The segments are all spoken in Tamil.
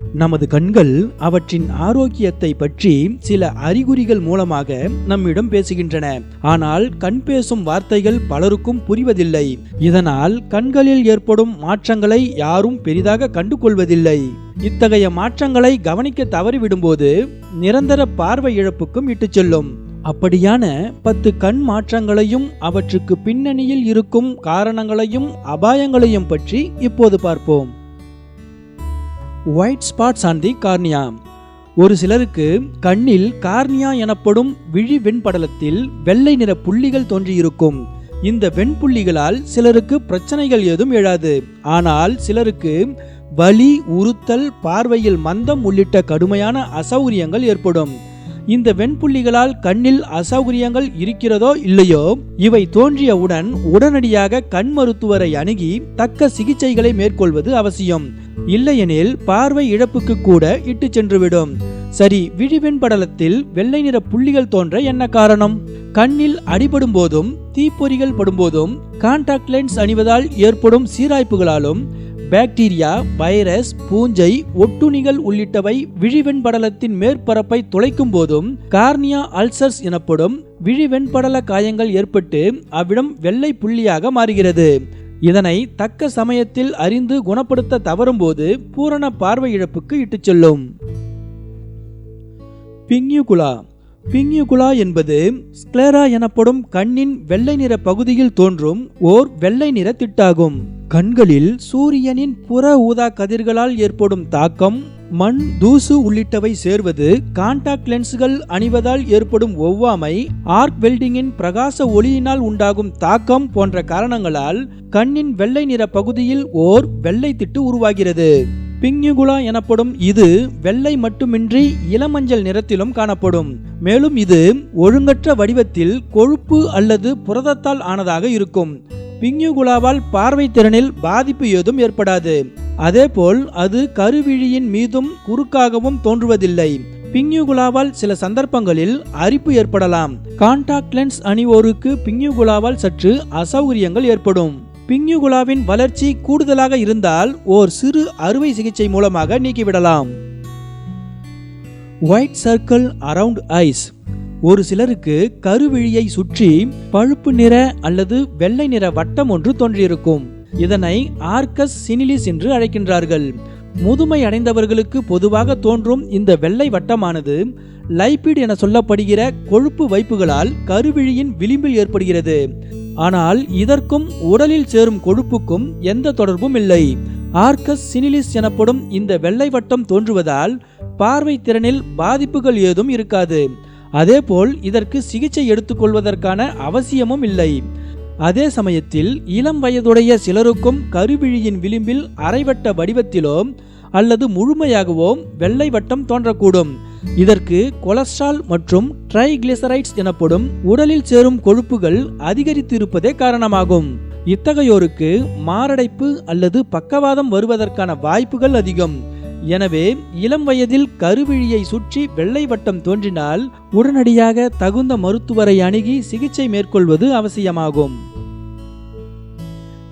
நமது கண்கள் அவற்றின் ஆரோக்கியத்தை பற்றி சில அறிகுறிகள் மூலமாக நம்மிடம் பேசுகின்றன. ஆனால் கண் பேசும் வார்த்தைகள் பலருக்கும் புரிவதில்லை. இதனால் கண்களில் ஏற்படும் மாற்றங்களை யாரும் பெரிதாக கண்டுகொள்வதில்லை. இத்தகைய மாற்றங்களை கவனிக்க தவறிவிடும்போது நிரந்தர பார்வை இழப்புக்கும் இட்டுச் செல்லும். அப்படியான பத்து கண் மாற்றங்களையும் அவற்றுக்கு பின்னணியில் இருக்கும் காரணங்களையும் அபாயங்களையும் பற்றி இப்போது பார்ப்போம். White spots on the cornea ஒரு சிலருக்கு கண்ணில் கார்னியா எனப்படும் விழி வெண்படலத்தில் வெள்ளை நிற புள்ளிகள் தோன்றியிருக்கும். இந்த வெண்புள்ளிகளால் சிலருக்கு பிரச்சனைகள் ஏதும் எழாது. ஆனால் சிலருக்கு வலி உறுத்தல் பார்வையில் மந்தம் உள்ளிட்ட கடுமையான அசௌகரியங்கள் ஏற்படும். இந்த வெண்புள்ளிகளால் கண்ணில் அசௌகரியங்கள் இருக்கிறதோ இல்லையோ? இவை தோன்றியவுடன் உடனடியாக கண் மருத்துவரை அணுகி தக்க சிகிச்சைகளை மேற்கொள்வது அவசியம். இல்லையெனில் பார்வை இழப்புக்கு கூட இட்டு சென்றுவிடும். சரி விழிவெண் படலத்தில் வெள்ளை நிற புள்ளிகள் தோன்ற என்ன காரணம்? கண்ணில் அடிபடும் போதும் தீப்பொறிகள் படும்போதும் கான்டாக்ட் லென்ஸ் அணிவதால் ஏற்படும் சீராய்ப்புகளாலும் பாக்டீரியா வைரஸ் பூஞ்சை ஒட்டுணிகள் உள்ளிட்டவை விழிவெண்படலத்தின் மேற்பரப்பை துளைக்கும் போதும் கார்னியா அல்சர்ஸ் எனப்படும் விழிவெண்படல காயங்கள் ஏற்பட்டு அவ்விடம் வெள்ளை புள்ளியாக மாறுகிறது. இதனை தக்க சமயத்தில் அறிந்து குணப்படுத்த தவறும்போது பூரண பார்வை இழப்புக்கு இட்டுச் செல்லும். பிங்யூகுலா பிங்யுகுலா என்பது ஸ்க்ளேரா எனப்படும் கண்ணின் வெள்ளை நிற பகுதியில் தோன்றும் ஓர் வெள்ளை நிற திட்டாகும். கண்களில் சூரியனின் புற ஊதா கதிர்களால் ஏற்படும் தாக்கம் மண் தூசு உள்ளிட்டவை சேர்வது கான்டாக்ட் லென்ஸ்கள் அணிவதால் ஏற்படும் ஒவ்வாமை ஆர்க் வெல்டிங்கின் பிரகாச ஒளியினால் உண்டாகும் தாக்கம் போன்ற காரணங்களால் கண்ணின் வெள்ளை நிற பகுதியில் ஓர் வெள்ளை திட்டு உருவாகிறது. பிங்யுகுலா எனப்படும் இது வெள்ளை மட்டுமின்றி இளமஞ்சள் நிறத்திலும் காணப்படும். மேலும் இது ஒழுங்கற்ற வடிவத்தில் கொழுப்பு அல்லது புரதத்தால் ஆனதாக இருக்கும். பிங்யுகுலாவால் பார்வை திறனில் பாதிப்பு ஏதும் ஏற்படாது. அதேபோல் அது கருவிழியின் மீதும் குறுக்காகவும் தோன்றுவதில்லை. பிங்யுகுலாவால் சில சந்தர்ப்பங்களில் அரிப்பு ஏற்படலாம். கான்டாக்ட் லென்ஸ் அணிவோருக்கு பிங்யுகுலாவால் சற்று அசௌகரியங்கள் ஏற்படும். பிங்யுகுலாவின் வளர்ச்சி கூடுதலாக இருந்தால் ஓர் சிறு அறுவை சிகிச்சை மூலமாக நீக்கிவிடலாம். ஒயிட் சர்க்கிள் அரவுண்ட் ஐஸ் ஒரு சிலருக்கு கருவிழியை சுற்றி பழுப்பு நிற அல்லது வெள்ளை நிற வட்டம் ஒன்று தோன்றியிருக்கும். இதனை ஆர்கஸ் சினிலிஸ் என்று அழைக்கின்றார்கள். முதுமை அடைந்தவர்களுக்கு பொதுவாக தோன்றும் இந்த வெள்ளை வட்டமானது லைபிட் என சொல்லப்படுகிற கொழுப்பு வைப்புகளால் கருவிழியின் விளிம்பில் ஏற்படுகிறது. ஆனால் இதற்கும் உடலில் சேரும் கொழுப்புக்கும் எந்த தொடர்பும் இல்லை. ஆர்கஸ் சினிலிஸ் எனப்படும் இந்த வெள்ளை வட்டம் தோன்றுவதால் பார்வை திறனில் பாதிப்புகள் ஏதும் இருக்காது. அதேபோல் இதற்கு சிகிச்சை எடுத்துக்கொள்வதற்கான அவசியமும் இல்லை. அதே சமயத்தில் இளம் வயதுடைய சிலருக்கும் கருவிழியின் விளிம்பில் அரைவட்ட வடிவத்திலோ அல்லது முழுமையாகவோ வெள்ளை வட்டம் தோன்றக்கூடும். இதற்கு கொலஸ்ட்ரால் மற்றும் ட்ரைகிளிசரைட்ஸ் எனப்படும் உடலில் சேரும் கொழுப்புகள் அதிகரித்து இருப்பதே காரணமாகும். இத்தகையோருக்கு மாரடைப்பு அல்லது பக்கவாதம் வருவதற்கான வாய்ப்புகள் அதிகம். எனவே இளம் வயதில் கருவிழியை சுற்றி வெள்ளை வட்டம் தோன்றினால் உடனடியாக தகுந்த மருத்துவரை அணுகி சிகிச்சை மேற்கொள்வது அவசியமாகும்.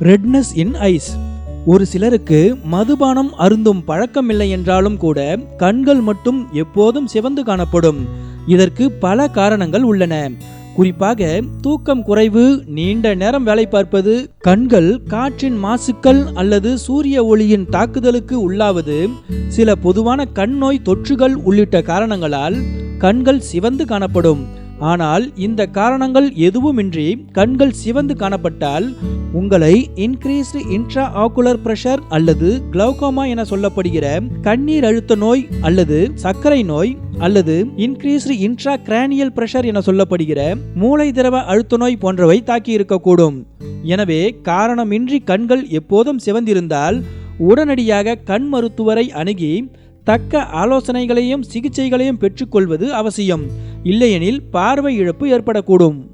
Redness in eyes. ஒரு சிலருக்கு மதுபானம் அருந்தும் பழக்கமில்லை என்றாலும் கூட கண்கள் மட்டும் எப்போதும் சிவந்து காணப்படும். இதற்கு பல காரணங்கள் உள்ளன. குறிப்பாக தூக்கம் குறைவு நீண்ட நேரம் வேலை பார்ப்பது கண்கள் காற்றின் மாசுக்கள் அல்லது சூரிய ஒளியின் தாக்குதலுக்கு உள்ளாவது சில பொதுவான கண் நோய் தொற்றுகள் உள்ளிட்ட காரணங்களால் கண்கள் சிவந்து காணப்படும். ஆனால் இந்த காரணங்கள் எதுவுமின்றி கண்கள் சிவந்து காணப்பட்டால் உங்களை இன்க்ரீஸ்டு இன்ட்ரா ஆக்குலர் பிரஷர் அல்லது கிளௌகோமா என சொல்லப்படுகிற கண்ணீர் அழுத்த நோய் அல்லது சர்க்கரை நோய் அல்லது இன்க்ரீஸ்டு இன்ட்ரா கிரானியல் பிரஷர் என சொல்லப்படுகிற மூளை திரவ அழுத்த நோய் போன்றவை தாக்கி இருக்கக்கூடும். எனவே காரணமின்றி கண்கள் எப்போதும் சிவந்திருந்தால் உடனடியாக கண் மருத்துவரை அணுகி தக்க ஆலோசனைகளையும் சிகிச்சைகளையும் பெற்றுக்கொள்வது அவசியம். இல்லையெனில் பார்வை இழப்பு ஏற்படக்கூடும்.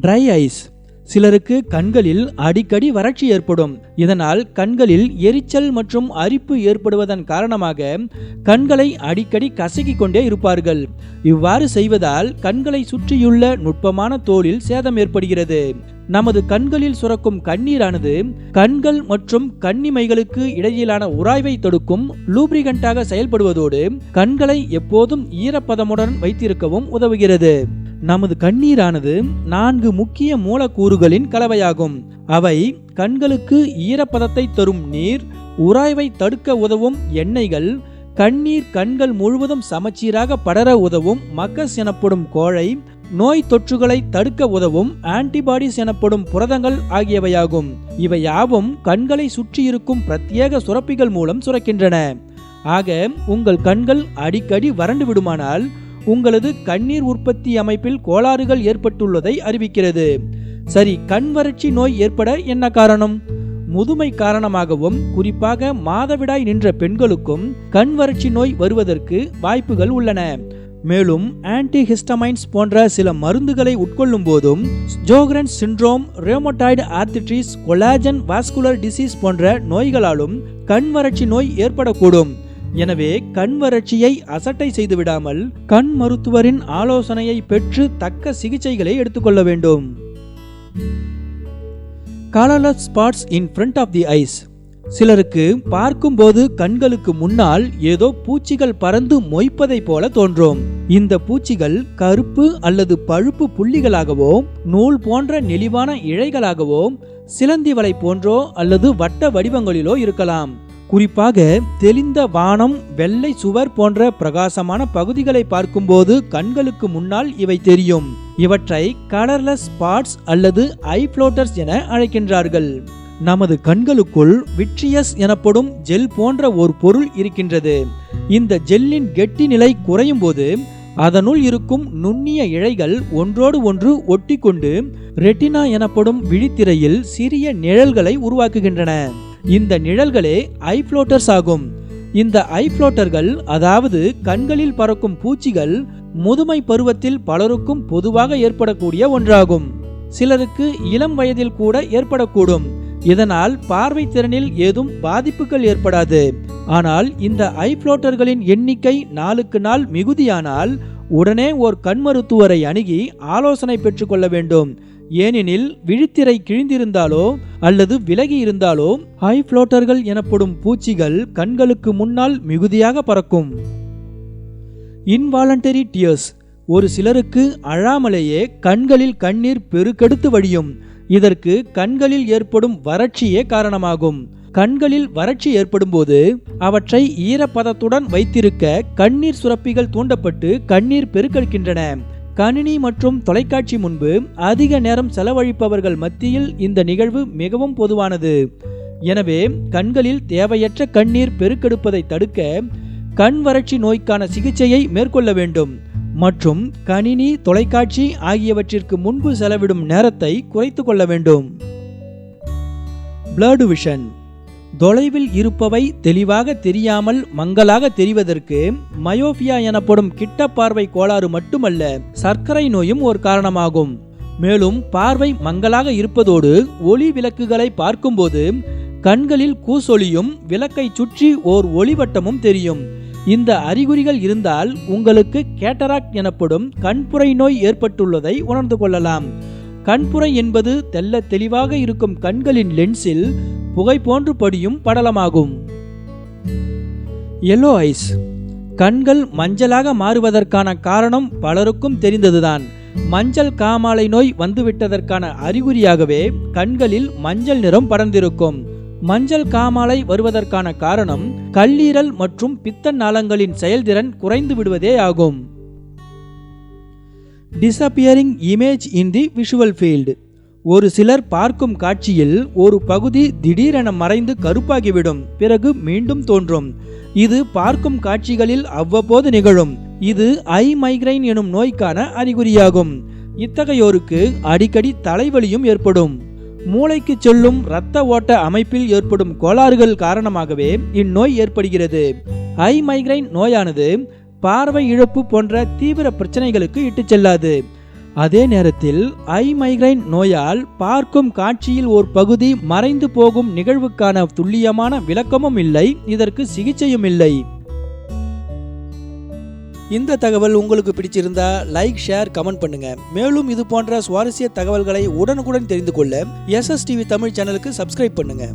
ட்ரை ஐஸ் சிலருக்கு கண்களில் அடிக்கடி வறட்சி ஏற்படும். இதனால் கண்களில் எரிச்சல் மற்றும் அரிப்பு ஏற்படுவதன் காரணமாக கண்களை அடிக்கடி கசக்கிக் கொண்டே இருப்பார்கள். இவ்வாறு செய்வதால் கண்களை சுற்றியுள்ள நுட்பமான தோலில் சேதம் ஏற்படுகிறது. நமது கண்களில் சுரக்கும் கண்ணீரானது கண்கள் மற்றும் கண்ணிமைகளுக்கு இடையிலான உராய்வை தடுக்கும் லூப்ரிகண்டாக செயல்படுவதோடு கண்களை எப்போதும் ஈரப்பதமுடன் வைத்திருக்கவும் உதவுகிறது. நமது கண்ணீரானது நான்கு முக்கிய மூலக்கூறுகளின் கலவையாகும். அவை கண்களுக்கு ஈரப்பதத்தை தரும் நீர் உராய்வை தடுக்க உதவும் எண்ணெய்கள் கண்ணீர் கண்கள் முழுவதும் சமச்சீராக படர உதவும் மக்கஸ் எனப்படும் கோழை நோய் தொற்றுகளை தடுக்க உதவும் ஆன்டிபாடிஸ் எனப்படும் புரதங்கள் ஆகியவையாகும். இவை யாவும் கண்களை சுற்றியிருக்கும் பிரத்யேக சுரப்பிகள் மூலம் சுரக்கின்றன. ஆக உங்கள் கண்கள் அடிக்கடி வறண்டு விடுமானால் உங்களது கண்ணீர் உற்பத்தி அமைப்பில் கோளாறுகள் ஏற்பட்டுள்ளதை அறிவிக்கிறது. சரி கண் வறட்சி நோய் ஏற்பட என்ன காரணம்? முதுமை காரணமாகவும் குறிப்பாக மாதவிடாய் நின்ற பெண்களுக்கும் கண் வறட்சி நோய் வருவதற்கு வாய்ப்புகள் உள்ளன. மேலும் ஆன்டிஹிஸ்டமைன்ஸ் போன்ற சில மருந்துகளை உட்கொள்ளும் போதும் Sjogren syndrome rheumatoid arthritis collagen vascular disease போன்ற நோய்களாலும் கண் வறட்சி நோய் ஏற்படக்கூடும். எனவே கண் வறட்சியை அசட்டை செய்து விடாமல் கண் மருத்துவரின் ஆலோசனையை பெற்று தக்க சிகிச்சைகளை எடுத்துக்கொள்ள வேண்டும். Colourless spots in front of the eyes சிலருக்கு பார்க்கும்போது கண்களுக்கு முன்னால் ஏதோ பூச்சிகள் பறந்து மொய்ப்பதை போல தோன்றும். இந்த பூச்சிகள் கருப்பு அல்லது பழுப்பு புள்ளிகளாகவோ நூல் போன்ற நெளிவான இழைகளாகவோ சிலந்தி வலை போன்றோ அல்லது வட்ட வடிவங்களிலோ இருக்கலாம். குறிப்பாக தெளிந்த வானம் வெள்ளை சுவர் போன்ற பிரகாசமான பகுதிகளை பார்க்கும்போது கண்களுக்கு முன்னால் இவை தெரியும். இவற்றை கலர்லெஸ் ஸ்பாட்ஸ் அல்லது ஐ ஃப்ளோட்டர்ஸ் என அழைக்கின்றார்கள். நமது கண்களுக்குள் விட்ரியஸ் எனப்படும் ஜெல் போன்ற ஒரு பொருள் இருக்கின்றது. இந்த ஜெல்லின் கெட்டி நிலை குறையும் போது அதனுள் இருக்கும் நுண்ணிய இழைகள் ஒன்றோடு ஒன்று ஒட்டிக்கொண்டு ரெட்டினா எனப்படும் விழித்திரையில் சிறிய நிழல்களை உருவாக்குகின்றன. இந்த நிழல்களே ஐ ஆகும். இந்த ஐ அதாவது கண்களில் பறக்கும் பூச்சிகள் முதுமை பருவத்தில் பலருக்கும் பொதுவாக ஏற்படக்கூடிய ஒன்றாகும். சிலருக்கு இளம் வயதில் கூட ஏற்படக்கூடும். இதனால் பார்வை திறனில் ஏதும் பாதிப்புகள் ஏற்படாது. ஆனால் இந்த ஐ எண்ணிக்கை நாளுக்கு நாள் மிகுதியானால் உடனே ஓர் கண் மருத்துவரை அணுகி ஆலோசனை பெற்றுக்கொள்ள வேண்டும். ஏனெனில் விழித்திரை கிழிந்திருந்தாலோ அல்லது விலகி இருந்தாலோ ஹை புளோட்டர்கள் எனப்படும் பூச்சிகள் கண்களுக்கு முன்னால் மிகுதியாக பறக்கும். இன்வாலண்டரி டியர்ஸ் ஒரு சிலருக்கு அழாமலேயே கண்களில் கண்ணீர் பெருக்கெடுத்து வடியும் இதற்கு கண்களில் ஏற்படும் வறட்சியே காரணமாகும். கண்களில் வறட்சி ஏற்படும்போது அவற்றை ஈரப்பதத்துடன் வைத்திருக்க கண்ணீர் சுரப்பிகள் தூண்டப்பட்டு கண்ணீர் பெருக்கெடுக்கின்றன. கணினி மற்றும் தொலைக்காட்சி முன்பு அதிக நேரம் செலவழிப்பவர்கள் மத்தியில் இந்த நிகழ்வு மிகவும் பொதுவானது. எனவே கண்களில் தேவையற்ற கண்ணீர் பெருக்கெடுப்பதை தடுக்க கண் வறட்சி நோய்க்கான சிகிச்சையை மேற்கொள்ள வேண்டும். மற்றும் கணினி தொலைக்காட்சி ஆகியவற்றிற்கு முன்பு செலவிடும் நேரத்தை குறைத்து கொள்ள வேண்டும். பிளர்டு விஷன் தொலைவில் இருப்பவை தெளிவாக தெரியாமல் மங்கலாக தெரிவதற்கு மயோபியா எனப்படும் கிட்ட பார்வை கோளாறு மட்டுமல்ல சர்க்கரை நோயும் ஒரு காரணமாகும். மேலும் பார்வை மங்கலாக இருப்பதோடு ஒளி விளக்குகளை பார்க்கும்போது கண்களில் கூசொலியும் விளக்கை சுற்றி ஓர் ஒளிவட்டமும் தெரியும். இந்த அறிகுறிகள் இருந்தால் உங்களுக்கு கேட்டராக்ட் எனப்படும் கண்புரை நோய் ஏற்பட்டுள்ளதை உணர்ந்து கொள்ளலாம். கண்புரை என்பது தெல்ல தெளிவாக இருக்கும் கண்களின் லென்ஸில் புகை போன்று படியும் படலமாகும். எல்லோ ஐஸ் கண்கள் மஞ்சளாக மாறுவதற்கான காரணம் பலருக்கும் தெரிந்ததுதான். மஞ்சள் காமாலை நோய் வந்துவிட்டதற்கான அறிகுறியாகவே கண்களில் மஞ்சள் நிறம் படர்ந்திருக்கும். மஞ்சள் காமாலை வருவதற்கான காரணம் கல்லீரல் மற்றும் பித்த நாளங்களின் செயல்திறன் குறைந்து விடுவதே ஆகும். Disappearing image in the visual field ஒரு சிலர் பார்க்கும் காட்சியில் ஒரு பகுதி திடீரென மறைந்து கருப்பாகிவிடும். பிறகு மீண்டும் தோன்றும். இது பார்க்கும் காட்சிகளில் அவ்வப்போது நிகழும். இது ஐ மைக்ரைன் எனும் நோய்க்கான அறிகுறியாகும். இத்தகையோருக்கு அடிக்கடி தலைவலியும் ஏற்படும். மூளைக்கு செல்லும் இரத்த ஓட்ட அமைப்பில் ஏற்படும் கோளாறுகள் காரணமாகவே இந்நோய் ஏற்படுகிறது. ஐ மைக்ரைன் நோயானது பார்வை இழப்பு போன்ற தீவிர பிரச்சனைகளுக்கு இட்டுச் செல்லாது. அதே நேரத்தில் ஐ மைக்ரைன் நோயால் பார்க்கும் காட்சியில் ஒரு பகுதி மறைந்து போகும் நிகழ்வுக்கான துல்லியமான விளக்கமும் இல்லை இதற்கு சிகிச்சையும் இல்லை. இந்த தகவல் உங்களுக்கு பிடிச்சிருந்தா லைக் ஷேர் கமெண்ட் பண்ணுங்க. மேலும் இது போன்ற சுவாரஸ்ய தகவல்களை உடனுக்குடன் தெரிந்து கொள்ள எஸ்எஸ்டிவி தமிழ் சேனலுக்கு சப்ஸ்கிரைப் பண்ணுங்க.